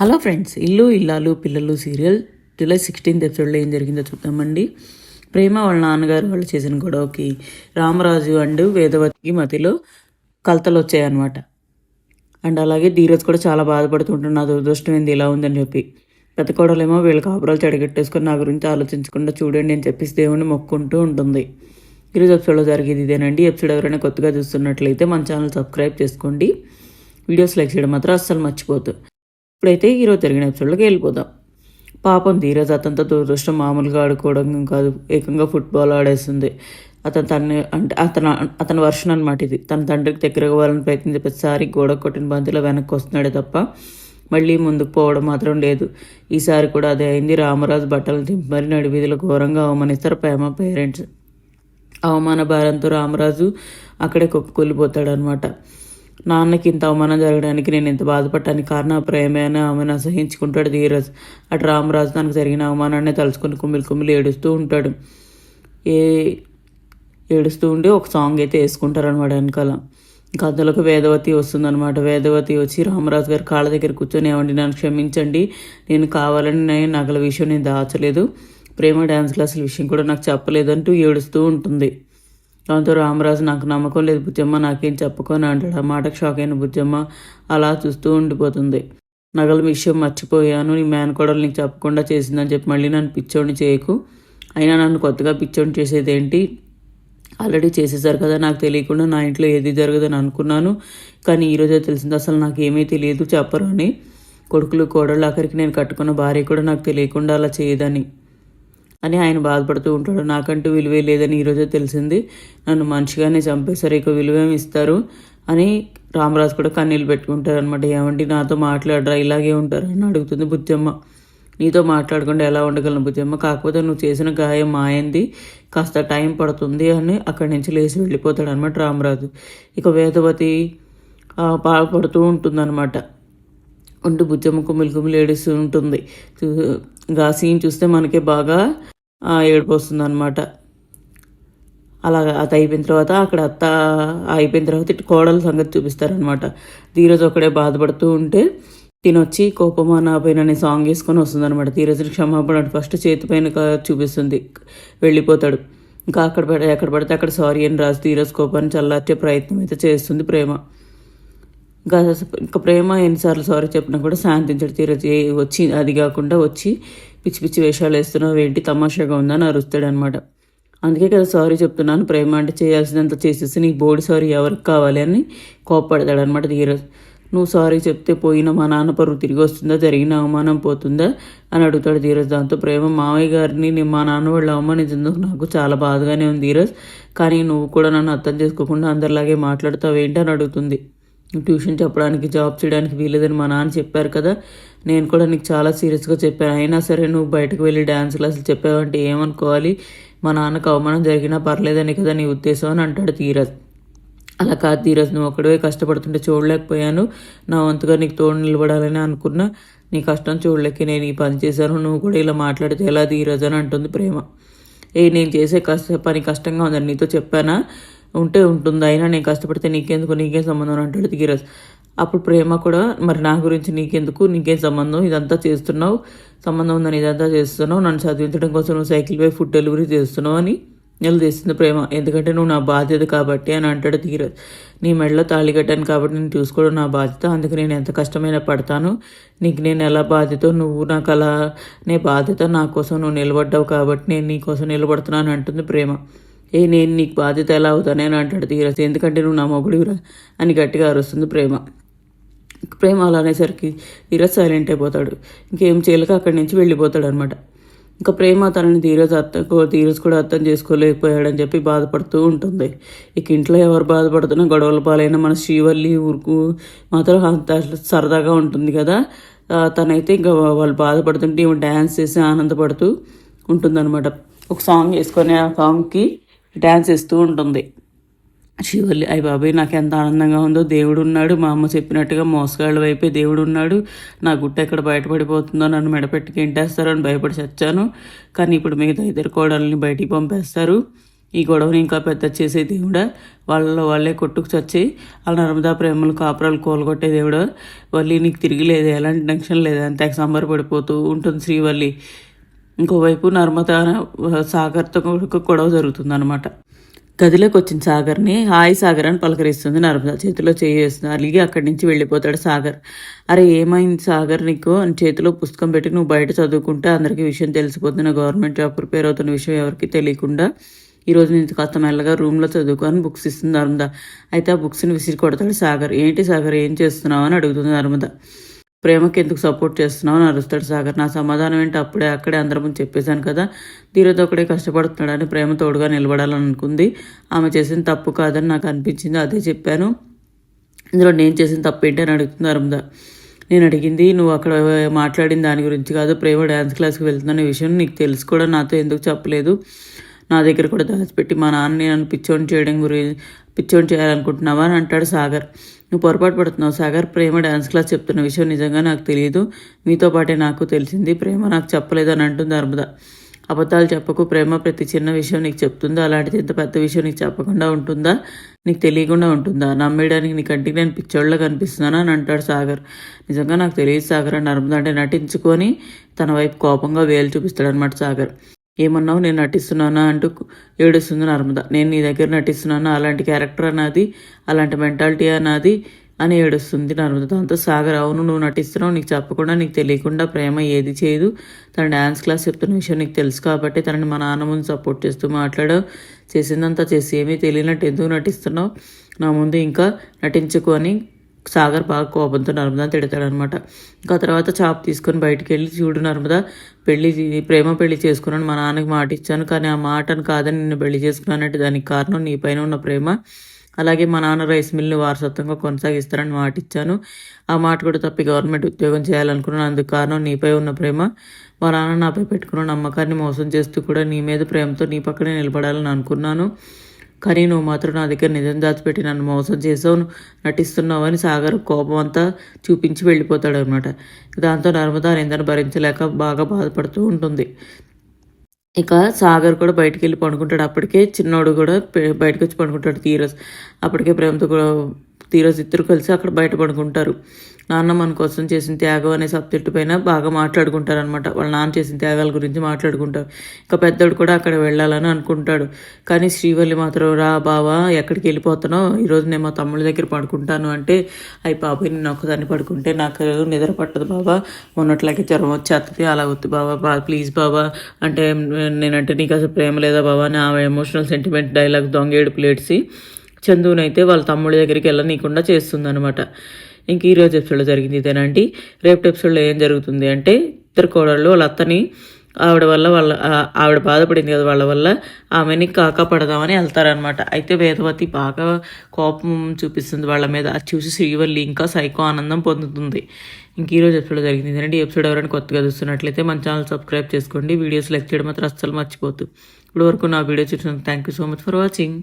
Hello friends ఇల్లు ఇల్లాలు పిల్లలు సీరియల్. జూలై సిక్స్టీన్త్ ఎపిసోడ్లో ఏం జరిగిందో చూద్దామండి. ప్రేమ వాళ్ళ నాన్నగారు వాళ్ళు చేసిన గొడవకి రామరాజు అండ్ వేదవతికి మధ్యలో కలతలు వచ్చాయన్నమాట. అండ్ అలాగే ధీరజ్ కూడా చాలా బాధపడుతుంటున్నా దురదృష్టం ఏంది ఇలా ఉందని చెప్పి. పెద్ద కోడలేమో వీళ్ళ కాపురాలు చెడగట్టేసుకొని నా గురించి ఆలోచించకుండా చూడండి అని చెప్పేసి దేవుణ్ణి మొక్కుంటూ ఉంటుంది. ఈరోజు ఎపిసోడ్లో జరిగేది ఇదేనండి. ఎపిసోడ్ ఎవరైనా కొత్తగా చూస్తున్నట్లయితే మన ఛానల్ సబ్స్క్రైబ్ చేసుకోండి. వీడియోస్ లైక్ చేయడం మాత్రం అస్సలు మర్చిపోద్దు ఇప్పుడైతే ఈరోజు జరిగిన ఎపిసోడ్లోకి వెళ్ళిపోదాం. పాపం ధీరజ్ అతనితో దురదృష్టం మామూలుగా ఆడుకోవడం కాదు ఏకంగా ఫుట్బాల్ ఆడేస్తుంది అతను తన అంటే అతను అతని వర్షన్ అనమాట ఇది. తన తండ్రికి దగ్గరగా వాళ్ళని ప్రయత్నించే ప్రతిసారి గోడ కొట్టిన బంతిలో వెనక్కి వస్తున్నాడే తప్ప మళ్ళీ ముందుకు పోవడం మాత్రం లేదు. ఈసారి కూడా అదే అయింది. రామరాజు బట్టలు దింపి మరి నడి ఘోరంగా అవమానిస్తారు ప్రేమ పేరెంట్స్. అవమాన భారంతో రామరాజు అక్కడే కుప్పకూలిపోతాడు అనమాట నాన్నకి ఇంత అవమానం జరగడానికి నేను ఇంత బాధపడటానికి కారణం ప్రేమే అని ఆమెను అసహించుకుంటాడు ధీరజ్. అటు రామరాజు తనకు జరిగిన అవమానాన్ని తలుచుకుని కుమ్మిలి కుమ్మిలి ఏడుస్తూ ఉంటాడు. ఏ ఏడుస్తూ ఉండి ఒక సాంగ్ అయితే వేసుకుంటారు అనమాట వెనకాల. ఇంకా అందులోకి వేదవతి వస్తుందనమాట వేదవతి వచ్చి రామరాజు గారి కాళ్ళ దగ్గర కూర్చొని ఏమండి నన్ను క్షమించండి. నేను కావాలని నేను నగల విషయం నేను దాచలేదు. ప్రేమ డ్యాన్స్ క్లాసుల విషయం కూడా నాకు చెప్పలేదంటూ ఏడుస్తూ ఉంటుంది. దాంతో రామరాజు నాకు నమ్మకం లేదు బుజ్జమ్మ నాకేం చెప్పుకొని అంటాడు. ఆ మాటకు షాక్ అయిన బుజ్జమ్మ అలా చూస్తూ ఉండిపోతుంది. నగల విషయం మర్చిపోయాను నీ మేనకోడలు నీకు చెప్పకుండా చేసిందని చెప్పి మళ్ళీ నన్ను పిచ్చోడిని చేయకు. అయినా నన్ను కొత్తగా పిచ్చోడిని చేసేది ఏంటి ఆల్రెడీ చేసేసారు కదా నాకు తెలియకుండా నా ఇంట్లో ఏది జరగదని అనుకున్నాను. కానీ ఈరోజే తెలిసింది అసలు నాకు ఏమీ తెలియదు చెప్పరు అని కొడుకులు కోడళ్ళు అక్కడికి నేను కట్టుకున్న భార్య కూడా నాకు తెలియకుండా అలా చేయదని. అని ఆయన బాధపడుతూ ఉంటాడు. నాకంటూ విలువే లేదని ఈరోజే తెలిసింది. నన్ను మంచిగానే చంపేశారు ఇక విలువేమి ఇస్తారు అని రామరాజు కూడా కన్నీళ్ళు పెట్టుకుంటారు అనమాట ఏమండి నాతో మాట్లాడరా ఇలాగే ఉంటారు అని అడుగుతుంది బుద్ధమ్మ నీతో మాట్లాడకుండా ఎలా ఉండగలను బుద్ధమ్మ కాకపోతే నువ్వు చేసిన గాయం మాయంది కాస్త టైం పడుతుంది అని అక్కడి నుంచి లేచి వెళ్ళిపోతాడు అనమాట రామరాజు. ఇక వేదవతి బాధపడుతూ ఉంటుందన్నమాట. ఉంటూ బుజ్జమ్మ కుమ్మిలి కుమ్మిలి ఏడుస్తూ ఉంటుంది. గా ఆ సీన్ చూస్తే మనకే బాగా ఏడుపు వస్తుంది అనమాట అలా అయిపోయిన తర్వాత అక్కడ అత్త అయిపోయిన తర్వాత ఇటు కోడల సంగతి చూపిస్తారనమాట ధీరజ్ ఒకడే బాధపడుతూ ఉంటే తినొచ్చి కోపమా నా పైన అనే సాంగ్ వేసుకొని వస్తుందనమాట ధీరజ్ని క్షమాపణ ఫస్ట్ చేతి పైన చూపిస్తుంది. వెళ్ళిపోతాడు. ఇంకా అక్కడ పడితే ఎక్కడ పడితే అక్కడ సారీ అని రాసి ధీరజ్ కోపాన్ని చల్లార్చే ప్రయత్నం అయితే చేస్తుంది ప్రేమ. ఇంకా ఇంకా ప్రేమ ఎన్నిసార్లు సారీ చెప్పినా కూడా శాంతించడు. తీరచి వచ్చి అది కాకుండా వచ్చి పిచ్చి పిచ్చి వేషాలు వేస్తున్నావు ఏంటి తమాషాగా ఉందని అరుస్తాడు అనమాట అందుకే కదా సారీ చెప్తున్నాను ప్రేమ అంటే చేయాల్సినంత చేసేసి నీకు బోడి సారీ ఎవరికి కావాలి అని కోప్పడతాడు అనమాట ధీరజ్. నువ్వు సారీ చెప్తే పోయిన మా నాన్న పరువు తిరిగి వస్తుందా జరిగిన అవమానం పోతుందా అని అడుగుతాడు ధీరజ్. దాంతో ప్రేమ మామయ్య గారిని నేను మా నాన్న వాళ్ళు అవమానించినందుకు నాకు చాలా బాధగానే ఉంది ధీరజ్. కానీ నువ్వు కూడా నన్ను అర్థం చేసుకోకుండా అందరిలాగే మాట్లాడుతావు ఏంటి అని అడుగుతుంది. ట్యూషన్ చెప్పడానికి జాబ్ చేయడానికి వీలేదని మా నాన్న చెప్పారు కదా. నేను కూడా నీకు చాలా సీరియస్గా చెప్పాను. అయినా సరే నువ్వు బయటకు వెళ్ళి డ్యాన్స్ క్లాసులు చెప్పావంటే ఏమనుకోవాలి? మా నాన్నకు అవమానం జరిగినా పర్లేదని కదా నీ ఉద్దేశం అని అంటాడు తీరజ్ అలా కాదు తీరజ్ నువ్వు ఒకడే కష్టపడుతుంటే చూడలేకపోయాను. నా వంతుగా నీకు తోడు నిలబడాలని అనుకున్నా. నీ కష్టం చూడలేక నేను ఈ పని చేశాను. నువ్వు కూడా ఇలా మాట్లాడితే ఎలా తీరజ్ అని అంటుంది ప్రేమ. ఏ నేను చేసే కష్ట పని కష్టంగా ఉందని నీతో చెప్పానా? ఉంటే ఉంటుంది. అయినా నేను కష్టపడితే నీకెందుకు? నీకేం సంబంధం? అంటాడు ధీరజ్ అప్పుడు ప్రేమ కూడా మరి నా గురించి నీకెందుకు? నీకేం సంబంధం? ఇదంతా చేస్తున్నావు. సంబంధం ఉందని ఇదంతా చేస్తున్నావు. నన్ను చదివించడం కోసం నువ్వు సైకిల్ పై ఫుడ్ డెలివరీ చేస్తున్నావు అని నిలదీస్తుంది ప్రేమ. ఎందుకంటే నువ్వు నా బాధ్యత కాబట్టి అని అంటాడు ధీరజ్ నీ మెడలో తాళి కట్టాను కాబట్టి నేను చూసుకోవడం నా బాధ్యత. అందుకు నేను ఎంత కష్టమైనా పడతాను. నీకు నేను ఎలా బాధ్యత నువ్వు నాకు అలా నే బాధ్యత నా కోసం నువ్వు నిలబడ్డావు కాబట్టి నేను నీ కోసం నిలబడుతున్నాను అంటుంది ప్రేమ. ఏ నేను నీకు బాధ్యత ఎలా అవుతానే? అంటాడు తీరస్. ఎందుకంటే నువ్వు నా మొగుడివిరా అని గట్టిగా అరుస్తుంది ప్రేమ. ప్రేమ అలా అనేసరికి ధీరజ్ సైలెంట్ అయిపోతాడు ఇంకేం చేయలేక అక్కడి నుంచి వెళ్ళిపోతాడు అనమాట ఇంకా ప్రేమ తనని ధీరజ్ అర్థం ధీరజ్ కూడా అర్థం చేసుకోలేకపోయాడని చెప్పి బాధపడుతూ ఉంటుంది. ఇక ఇంట్లో ఎవరు బాధపడుతున్నా గొడవల పాలైనా మన శ్రీవల్లి ఊరుకు మాత్రం అంత సరదాగా ఉంటుంది కదా. తనైతే ఇంకా వాళ్ళు బాధపడుతుంటే డ్యాన్స్ చేసి ఆనందపడుతూ ఉంటుందన్నమాట. ఒక సాంగ్ వేసుకొని ఆ సాంగ్కి డ్యాన్స్ ఇస్తూ ఉంటుంది. శివల్లి అయ్య బాబాయ్ నాకు ఎంత ఆనందంగా ఉందో. దేవుడు ఉన్నాడు మా అమ్మ చెప్పినట్టుగా మోసగాళ్ళ వైపే దేవుడు ఉన్నాడు నా గుట్ట ఎక్కడ బయటపడిపోతుందో నన్ను మెడపెట్టుకు ఎంటేస్తారో అని భయపడి చచ్చాను. కానీ ఇప్పుడు మిగతా ఇద్దరు కోడల్ని బయటికి పంపేస్తారు. ఈ గొడవని ఇంకా పెద్ద చేసే దేవుడా. వాళ్ళ వాళ్ళే కొట్టుకు చచ్చి వాళ్ళ నర్మదా ప్రేమలు కాపురాలు కోలగొట్టే దేవుడా. వల్లి నీకు తిరిగి లేదు? ఎలాంటి టెన్షన్ లేదు? అంతే సంబరపడిపోతూ ఉంటుంది శ్రీవల్లి. ఇంకోవైపు నర్మదా సాగర్తో గొడవ జరుగుతుంది అనమాట గదిలోకి వచ్చిన సాగర్ని హాయ్ సాగర్ అని పలకరిస్తుంది నర్మద. చేతిలో చేయేస్తుంది అలిగి అక్కడి నుంచి వెళ్ళిపోతాడు సాగర్. అరే ఏమైంది సాగర్ నీకు? అని చేతిలో పుస్తకం పెట్టి నువ్వు బయట చదువుకుంటే అందరికీ విషయం తెలిసిపోతున్న గవర్నమెంట్ జాబ్ ప్రిపేర్ అవుతున్న విషయం ఎవరికి తెలియకుండా ఈరోజు నుంచి కాస్త మెల్లగా రూమ్లో చదువుకొని బుక్స్ ఇస్తుంది నర్మద. అయితే ఆ బుక్స్ని విసిరి కొడతాడు సాగర్. ఏంటి సాగర్ ఏం చేస్తున్నావు? అని అడుగుతుంది నర్మద. ప్రేమకి ఎందుకు సపోర్ట్ చేస్తున్నావు? అని అరుస్తాడు సాగర్ నా సమాధానం ఏంటి? అప్పుడే అక్కడే అందరం ముందు చెప్పేశాను కదా. ధీరతో ఒకడే కష్టపడుతున్నాడని ప్రేమ తోడుగా నిలబడాలని అనుకుంది. ఆమె చేసిన తప్పు కాదని నాకు అనిపించింది. అదే చెప్పాను. ఇందులో నేను చేసిన తప్పు ఏంటి అని అడుగుతుంది అరుందా నేను అడిగింది నువ్వు అక్కడ మాట్లాడిన దాని గురించి కాదు ప్రేమ డ్యాన్స్ క్లాస్కి వెళ్తున్న విషయం నీకు తెలుసు కూడా నాతో ఎందుకు చెప్పలేదు? నా దగ్గర కూడా దాచిపెట్టి మా నాన్న నన్ను పిచ్చోని చేయడం గురించి పిచ్చోని చేయాలనుకుంటున్నావా? అని అంటాడు సాగర్. నువ్వు పొరపాటు పడుతున్నావు. సాగర్ ప్రేమ డ్యాన్స్ క్లాస్ చెప్తున్న విషయం నిజంగా నాకు తెలియదు మీతో పాటే నాకు తెలిసింది. ప్రేమ నాకు చెప్పలేదు అని అంటుంది అర్మద అబద్ధాలు చెప్పకు. ప్రేమ ప్రతి చిన్న విషయం నీకు చెప్తుందా? అలాంటిది ఎంత పెద్ద విషయం నీకు చెప్పకుండా ఉంటుందా? నీకు తెలియకుండా ఉంటుందా? నమ్మేయడానికి నీ కంటికి నేను పిచ్చోళ్ళ కనిపిస్తున్నానా అని అంటాడు సాగర్. నిజంగా నాకు తెలియదు సాగర్ అని నర్మద అంటే నటించుకొని తన వైపు కోపంగా వేలు చూపిస్తాడు అనమాట సాగర్. ఏమన్నావు? నేను నటిస్తున్నానా? అంటూ ఏడుస్తుంది నర్మద. నేను నీ దగ్గర నటిస్తున్నానా? అలాంటి క్యారెక్టర్ అన్నది అలాంటి మెంటాలిటీ అన్నది అని ఏడుస్తుంది నర్మద. దాంతో సాగర్ అవును నువ్వు నటిస్తున్నావు నీకు చెప్పకుండా నీకు తెలియకుండా ప్రేమ ఏది చేయదు. తన డ్యాన్స్ క్లాస్ చెప్తున్న విషయం నీకు తెలుసు కాబట్టి తనని మా నాన్న ముందు సపోర్ట్ చేస్తూ మాట్లాడావు. చేసిందంతా చేసి ఏమీ తెలియనట్టు ఎందుకు నటిస్తున్నావు? నా ముందు ఇంకా నటించుకొని సాగర్ బాగా కోపంతో నర్మదా తిడతాడనమాట. ఇంకా తర్వాత చాప్ తీసుకొని బయటికి వెళ్ళి చూడు నర్మదా పెళ్ళి ప్రేమ పెళ్ళి చేసుకున్నాను మా నాన్నకి మాట ఇచ్చాను కానీ ఆ మాటను కాదని నిన్ను పెళ్ళి చేసుకున్నానంటే దానికి కారణం నీ పైన ఉన్న ప్రేమ. అలాగే మా నాన్న రైస్ మిల్ని వారసత్వంగా కొనసాగిస్తారని మాట ఇచ్చాను. ఆ మాట కూడా తప్పి గవర్నమెంట్ ఉద్యోగం చేయాలనుకున్నాను అందుకు కారణం నీపై ఉన్న ప్రేమ. మా నాన్న నాపై పెట్టుకున్న నమ్మకాన్ని మోసం చేస్తూ కూడా నీ మీద ప్రేమతో నీ పక్కనే నిలబడాలని అనుకున్నాను. కానీ నువ్వు మాత్రం నా దగ్గర నిజం దాచిపెట్టి నన్ను మోసం చేసావు నటిస్తున్నావని సాగర్ కోపం అంతా చూపించి వెళ్ళిపోతాడు అనమాట దాంతో నర్మదా నిందను భరించలేక బాగా బాధపడుతూ ఉంటుంది. ఇక సాగర్ కూడా బయటికి వెళ్ళి పడుకుంటాడు. అప్పటికే చిన్నోడు కూడా బయటకు వచ్చి పడుకుంటాడు తీరస్ అప్పటికే ప్రేమతో కూడా తీరస్ ఇద్దరు కలిసి అక్కడ బయట పడుకుంటారు. నాన్న మన కోసం చేసిన త్యాగం అనే సబ్జెక్టు పైన బాగా మాట్లాడుకుంటారు అనమాట వాళ్ళ నాన్న చేసిన త్యాగాల గురించి మాట్లాడుకుంటారు. ఇంకా పెద్దోడు కూడా అక్కడ వెళ్ళాలని అనుకుంటాడు. కానీ శ్రీవల్లి మాత్రం రా బావా ఎక్కడికి వెళ్ళిపోతానో ఈరోజు నేను మా తమ్ముడి దగ్గర పడుకుంటాను. అంటే అయి బాబాయ్ నేను ఒక్కదాన్ని పడుకుంటే నాకు నిద్ర పట్టదు బాబా మొన్నట్లాగే జ్వరం వచ్చేస్తుంది అలా వద్దు బాబా ప్లీజ్ బాబా అంటే నేనంటే నీకు అసలు ప్రేమ లేదా బాబా అని ఆమె ఎమోషనల్ సెంటిమెంట్ డైలాగ్ దొంగేడు ప్లేట్సి చందునైతే వాళ్ళ తమ్ముడి దగ్గరికి వెళ్ళనీయకుండా చేస్తుందనమాట ఇంక ఈరోజు ఎపిసోడ్లో జరిగింది ఇదేనండి రేపటి ఎపిసోడ్లో ఏం జరుగుతుంది అంటే ఇద్దరు కోడళ్ళు వాళ్ళ అత్తని ఆవిడ వల్ల వాళ్ళ ఆవిడ బాధపడింది కదా వాళ్ళ వల్ల ఆమెని కాకపడదామని వెళ్తారనమాట అయితే వేదవతి బాగా కోపం చూపిస్తుంది వాళ్ళ మీద. అది చూసి శ్రీవల్లి ఇంకా సైకో ఆనందం పొందుతుంది. ఇంక ఈరోజు ఎపిసోడ్ జరిగింది ఏంటంటే ఎపిసోడ్ ఎవరైనా కొత్తగా చూస్తున్నట్లయితే మన ఛానల్ సబ్స్క్రైబ్ చేసుకోండి. వీడియోస్ లెక్ చేయడం మాత్రం అస్సలు మర్చిపోతు ఇప్పుడు వరకు నా వీడియో చూసినందుకు thank you so much for watching